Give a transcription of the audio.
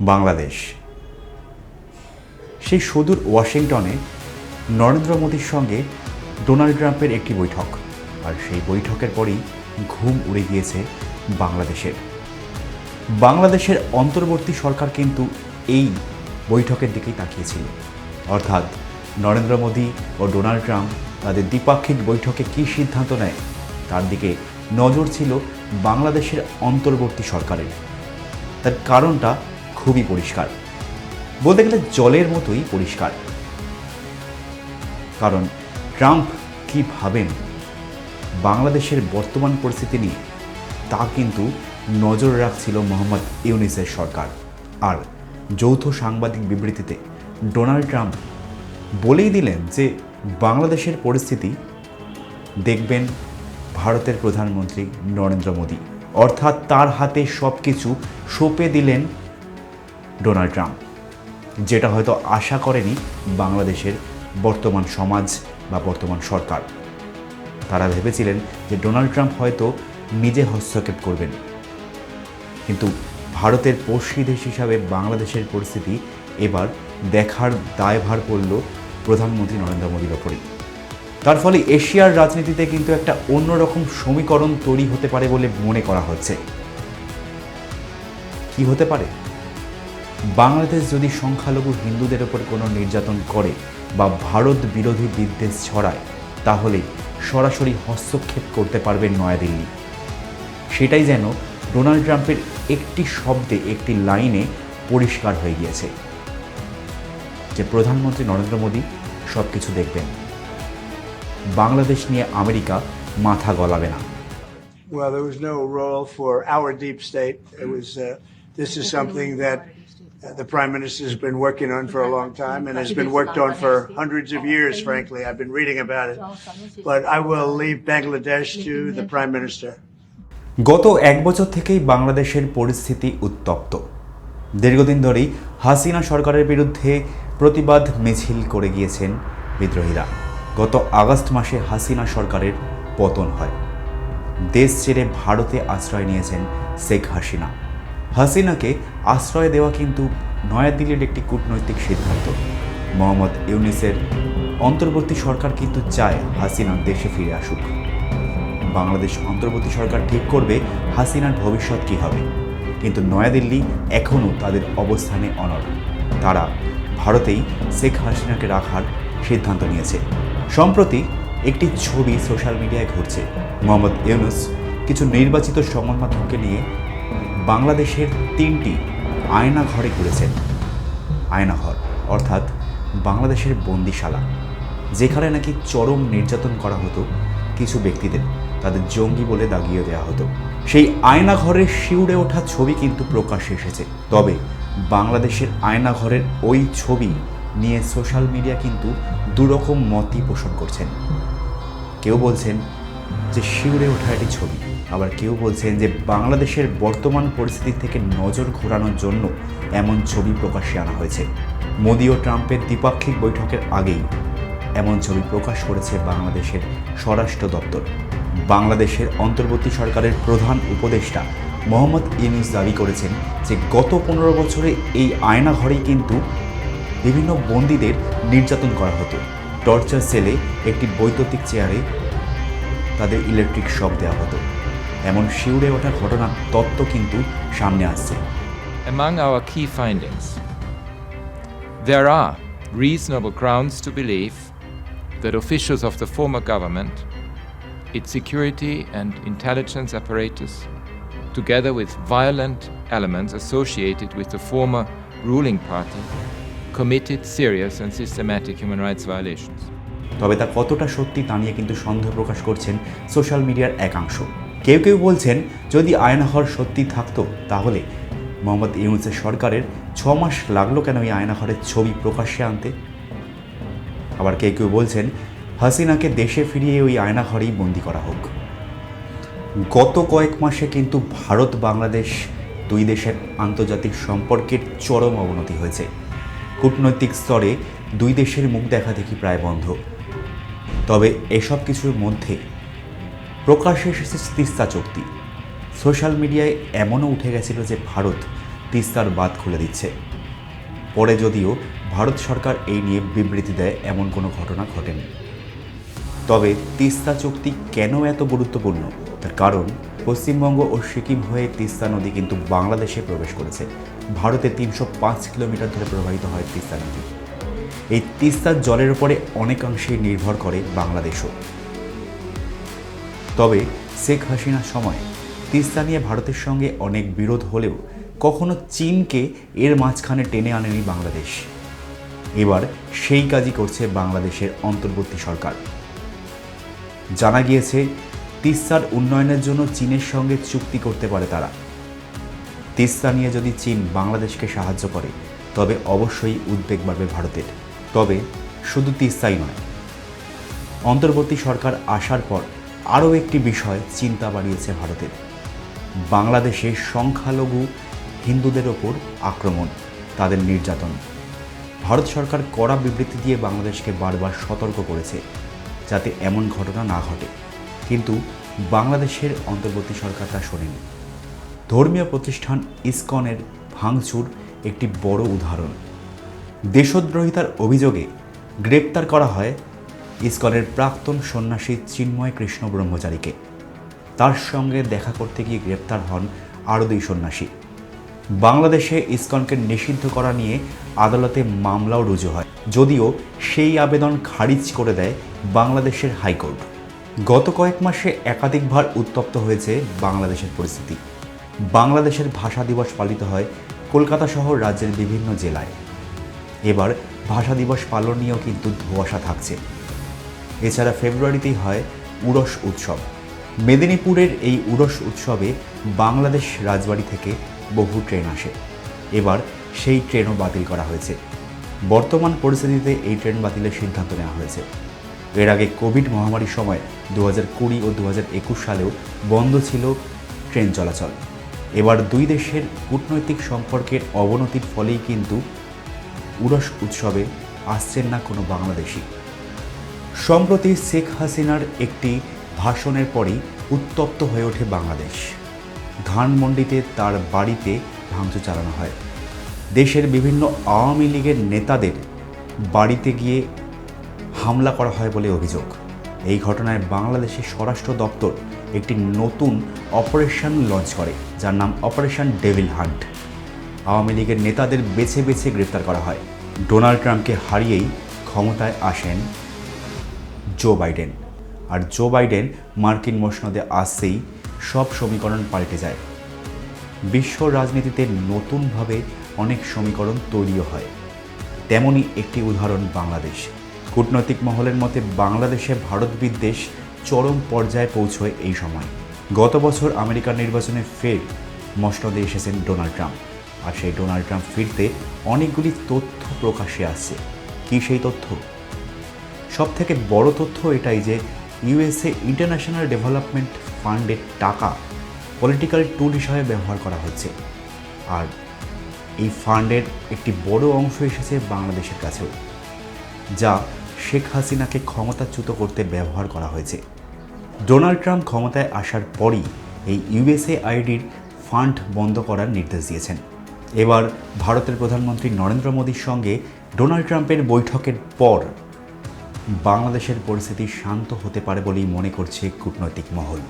বাংলাদেশ। সেই সুদূর ওয়াশিংটনে নরেন্দ্র মোদীর সঙ্গে ডোনাল্ড ট্রাম্পের একটি বৈঠক, আর সেই বৈঠকের পরেই ঘুম উড়ে গিয়েছে বাংলাদেশের। বাংলাদেশের অন্তর্বর্তী সরকার কিন্তু এই বৈঠকের দিকেই তাকিয়েছিল। অর্থাৎ নরেন্দ্র মোদী ও ডোনাল্ড ট্রাম্প তাদের দ্বিপাক্ষিক বৈঠকে কী সিদ্ধান্ত নেয়, তার দিকে নজর ছিল বাংলাদেশের অন্তর্বর্তী সরকারের। তার কারণটা খুবই পরিষ্কার। বলতে গেলে জলের মতোই পরিষ্কার। কারণ ট্রাম্প কি ভাবেন? বাংলাদেশের বর্তমান পরিস্থিতি নিয়ে। তা কিন্তু নজর রাখছিল মোহাম্মদ ইউনিসের সরকার। আর যৌথ সাংবাদিক বিবৃতিতে ডোনাল্ড ট্রাম্প বলেই দিলেন যে বাংলাদেশের পরিস্থিতি দেখবেন ভারতের প্রধানমন্ত্রী নরেন্দ্র মোদী। অর্থাৎ তার হাতে সব কিছু সঁপে দিলেন ডোনাল্ড ট্রাম্প, যেটা হয়তো আশা করেনি বাংলাদেশের বর্তমান সমাজ বা বর্তমান সরকার। তারা ভেবেছিলেন যে ডোনাল্ড ট্রাম্প হয়তো নিজে হস্তক্ষেপ করবেন। কিন্তু ভারতের পড়শি দেশ হিসাবে বাংলাদেশের পরিস্থিতি এবার দেখার দায়ভার পড়ল প্রধানমন্ত্রী নরেন্দ্র মোদীর ওপরেই। তার ফলে এশিয়ার রাজনীতিতে কিন্তু একটা অন্যরকম সমীকরণ তৈরি হতে পারে বলে মনে করা হচ্ছে। কি হতে পারে? বাংলাদেশ যদি সংখ্যালঘু হিন্দুদের ওপর কোনো নির্যাতন করে বা ভারত বিরোধী বিদ্বেষ ছড়ায় তাহলে সরাসরি হস্তক্ষেপ করতে পারবে নয়াদিল্লি সেটাই যেন ডোনাল্ড ট্রাম্পের একটি শব্দে একটি লাইনে পরিষ্কার হয়ে গিয়েছে যে প্রধানমন্ত্রী নরেন্দ্র মোদী সব কিছু দেখবেন বাংলাদেশ নিয়ে আমেরিকা মাথা গলাবে না Well, there was no role for our deep state. It was. Uh, this is something that uh, the prime minister has been working on for a long time and has been worked on for hundreds of years. Frankly, I've been reading about it. But I will leave Bangladesh to the prime minister. গত এক বছর থেকেই বাংলাদেশের পরিস্থিতি উত্তপ্ত দীর্ঘদিন ধরেই হাসিনা সরকারের বিরুদ্ধে প্রতিবাদ মিছিল করে গিয়েছেন বিদ্রোহীরা গত আগস্ট মাসে হাসিনা সরকারের পতন হয় দেশ ছেড়ে ভারতে আশ্রয় নিয়েছেন শেখ হাসিনা হাসিনাকে আশ্রয় দেওয়া কিন্তু নয়াদিল্লির একটি কূটনৈতিক সিদ্ধান্ত। মোহাম্মদ ইউনিসের অন্তর্বর্তী সরকার কিন্তু চায় হাসিনা দেশে ফিরে আসুক। বাংলাদেশ অন্তর্বর্তী সরকার ঠিক করবে হাসিনার ভবিষ্যৎ কী হবে। কিন্তু নয়াদিল্লি এখনও তাদের অবস্থানে অনড়। তারা ভারতেই শেখ হাসিনাকে রাখার সিদ্ধান্ত নিয়েছে। সম্প্রতি একটি ছবি সোশ্যাল মিডিয়ায় ঘুরছে। মোহাম্মদ ইউনুস কিছু নির্বাচিত সংবাদ মাধ্যমকে নিয়ে বাংলাদেশের তিনটি আয়না ঘরে ঘুরেছেন। আয়নাঘর অর্থাৎ বাংলাদেশের বন্দিশালা, যেখানে নাকি চরম নির্যাতন করা হতো কিছু ব্যক্তিদের, তাদের জঙ্গি বলে দাগিয়ে দেওয়া হতো। সেই আয়নাঘরের শিউড়ে ওঠা ছবি কিন্তু প্রকাশ্যে এসেছে। তবে বাংলাদেশের আয়নাঘরের ওই ছবি নিয়ে সোশ্যাল মিডিয়া কিন্তু দুরকম মতই পোষণ করছেন। কেউ বলছেন যে শিউরে ওঠা একটি ছবি। আবার কেউ বলছেন যে বাংলাদেশের বর্তমান পরিস্থিতি থেকে নজর ঘোরানোর জন্য এমন ছবি প্রকাশ্যে আনা হয়েছে। মোদি ও ট্রাম্পের দ্বিপাক্ষিক বৈঠকের আগেই এমন ছবি প্রকাশ করেছে বাংলাদেশের স্বরাষ্ট্র দপ্তর। বাংলাদেশের অন্তর্বর্তী সরকারের প্রধান উপদেষ্টা মোহাম্মদ ইউনুস দাবি করেছেন যে গত পনেরো বছরে এই আয়না ঘরেই কিন্তু বিভিন্ন বন্দীদের নির্যাতন করা হতো। টর্চার সেলে একটি বৈদ্যুতিক চেয়ারে তাদের ইলেকট্রিক শক দেওয়া হতো। এমন শিউরে ওঠা ঘটনার তত্ত্ব কিন্তু সামনে আসছে Among our key findings, there are reasonable grounds to believe that officials of the former government, its security and intelligence apparatus, together with violent elements associated with the former ruling party, committed serious and systematic human rights violations. তবে তা কতটা সত্যি তা নিয়ে কিন্তু সন্দেহ প্রকাশ করছেন social মিডিয়ার একাংশ কেউ কেউ বলছেন, যদি আয়নাঘর সত্যি থাকতো, তাহলে মোহাম্মদ ইউনুসের সরকারের ছ মাস লাগল কেন এই আয়নাঘরের ছবি প্রকাশ্যে আনতে? আবার কেউ কেউ বলছেন, হাসিনাকে দেশে ফিরিয়ে ওই আয়নাঘরেই বন্দি করা হোক। গত কয়েক মাসে কিন্তু ভারত, বাংলাদেশ দুই দেশের আন্তর্জাতিক সম্পর্কের চরম অবনতি হয়েছে। কূটনৈতিক স্তরে দুই দেশের মুখ দেখা দেখি প্রায় বন্ধ। তবে এসব কিছুর মধ্যে প্রকাশ্যে এসেছে তিস্তা চুক্তি। সোশ্যাল মিডিয়ায় এমনও উঠে গেছিল যে ভারত তিস্তার বাদ খুলে দিচ্ছে। পরে যদিও ভারত সরকার এই নিয়ে বিবৃতি দেয়, এমন কোনো ঘটনা ঘটেনি। তবে তিস্তা চুক্তি কেন এত গুরুত্বপূর্ণ? তার কারণ, পশ্চিমবঙ্গ ও সিকিম হয়ে তিস্তা নদী কিন্তু বাংলাদেশে প্রবেশ করেছে। ভারতে তিনশো পাঁচ কিলোমিটার ধরে প্রবাহিত হয় তিস্তা নদী। এই তিস্তার জলের উপরে অনেকাংশেই নির্ভর করে বাংলাদেশও। তবে শেখ হাসিনার সময় তিস্তা নিয়ে ভারতের সঙ্গে অনেক বিরোধ হলেও কখনো চীনকে এর মাঝখানে টেনে আনেনি বাংলাদেশ। এবার সেই কাজই করছে বাংলাদেশের অন্তর্বর্তী সরকার। জানা গিয়েছে, তিস্তার উন্নয়নের জন্য চীনের সঙ্গে চুক্তি করতে পারে তারা। তিস্তা নিয়ে যদি চীন বাংলাদেশকে সাহায্য করে, তবে অবশ্যই উদ্বেগ বাড়বে ভারতের। তবে শুধু তিস্তাই নয়, অন্তর্বর্তী সরকার আসার পর আরও একটি বিষয় চিন্তা বাড়িয়েছে ভারতের। বাংলাদেশে সংখ্যালঘু হিন্দুদের ওপর আক্রমণ, তাদের নির্যাতন। ভারত সরকার কড়া বিবৃতি দিয়ে বাংলাদেশকে বারবার সতর্ক করেছে যাতে এমন ঘটনা না ঘটে। কিন্তু বাংলাদেশের অন্তর্বর্তী সরকার তা শোনেনি। ধর্মীয় প্রতিষ্ঠান ইসকনের ভাঙচুর একটি বড় উদাহরণ। দেশদ্রোহিতার অভিযোগে গ্রেপ্তার করা হয় ইসকনের প্রাক্তন সন্ন্যাসী চিন্ময় কৃষ্ণ ব্রহ্মচারীকে। তার সঙ্গে দেখা করতে গিয়ে গ্রেপ্তার হন আরও দুই সন্ন্যাসী। বাংলাদেশে ইসকনকে নিষিদ্ধ করা নিয়ে আদালতে মামলাও রুজু হয়, যদিও সেই আবেদন খারিজ করে দেয় বাংলাদেশের হাইকোর্ট। গত কয়েক মাসে একাধিকবার উত্তপ্ত হয়েছে বাংলাদেশের পরিস্থিতি। বাংলাদেশের ভাষা দিবস পালিত হয় কলকাতা সহ রাজ্যের বিভিন্ন জেলায়। এবার ভাষা দিবস পালন নিয়েও কিন্তু ধোঁয়াশা থাকছে। এছাড়া ফেব্রুয়ারিতেই হয় উরস উৎসব। মেদিনীপুরের এই উরস উৎসবে বাংলাদেশ রাজবাড়ি থেকে বহু ট্রেন আসে। এবার সেই ট্রেনও বাতিল করা হয়েছে। বর্তমান পরিস্থিতিতে এই ট্রেন বাতিলের সিদ্ধান্ত নেওয়া হয়েছে। এর আগে কোভিড মহামারীর সময় দু কুড়ি ও দু সালেও বন্ধ ছিল ট্রেন চলাচল। এবার দুই দেশের কূটনৈতিক সম্পর্কের অবনতির ফলেই কিন্তু উরস উৎসবে আসছেন না কোনো বাংলাদেশি। সম্প্রতি শেখ হাসিনার একটি ভাষণের পরেই উত্তপ্ত হয়ে ওঠে বাংলাদেশ। ধানমন্ডিতে তার বাড়িতে ভাঙচুর চালানো হয়। দেশের বিভিন্ন আওয়ামী লীগের নেতাদের বাড়িতে গিয়ে হামলা করা হয় বলে অভিযোগ। এই ঘটনায় বাংলাদেশের স্বরাষ্ট্র দপ্তর একটি নতুন অপারেশন লঞ্চ করে, যার নাম অপারেশন ডেভিল হান্ট। আওয়ামী লীগের নেতাদের বেছে বেছে গ্রেপ্তার করা হয়। ডোনাল্ড ট্রাম্পকে হারিয়েই ক্ষমতায় আসেন জো বাইডেন। আর জো বাইডেন মার্কিন মসনদে আসতেই সব সমীকরণ পাল্টে যায়। বিশ্ব রাজনীতিতে নতুনভাবে অনেক সমীকরণ তৈরিও হয়। তেমনই একটি উদাহরণ বাংলাদেশ। কূটনৈতিক মহলের মতে বাংলাদেশে ভারত বিদ্বেষ চরম পর্যায়ে পৌঁছয় এই সময়। গত বছর আমেরিকার নির্বাচনে ফের মসনদে এসেছেন ডোনাল্ড ট্রাম্প। আর সেই ডোনাল্ড ট্রাম্প ফিরতে অনেকগুলি তথ্য প্রকাশ্যে আসছে। কী সেই তথ্য? সব থেকে বড় তথ্য এটাই যে ইউএসএ ইন্টারন্যাশনাল ডেভেলপমেন্ট ফান্ডের টাকা পলিটিক্যাল টুল হিসাবে ব্যবহার করা হচ্ছে। আর এই ফান্ডের একটি বড় অংশ এসেছে বাংলাদেশের কাছেও, যা শেখ হাসিনাকে ক্ষমতাচ্যুত করতে ব্যবহার করা হয়েছে। ডোনাল্ড ট্রাম্প ক্ষমতায় আসার পরই এই ইউএসএ আইডির ফান্ড বন্ধ করার নির্দেশ দিয়েছেন। এবার ভারতের প্রধানমন্ত্রী নরেন্দ্র মোদীর সঙ্গে ডোনাল্ড ট্রাম্পের বৈঠকের পর বাংলাদেশের পরিস্থিতি শান্ত হতে পারে বলেই মনে করছে কূটনৈতিক মহল।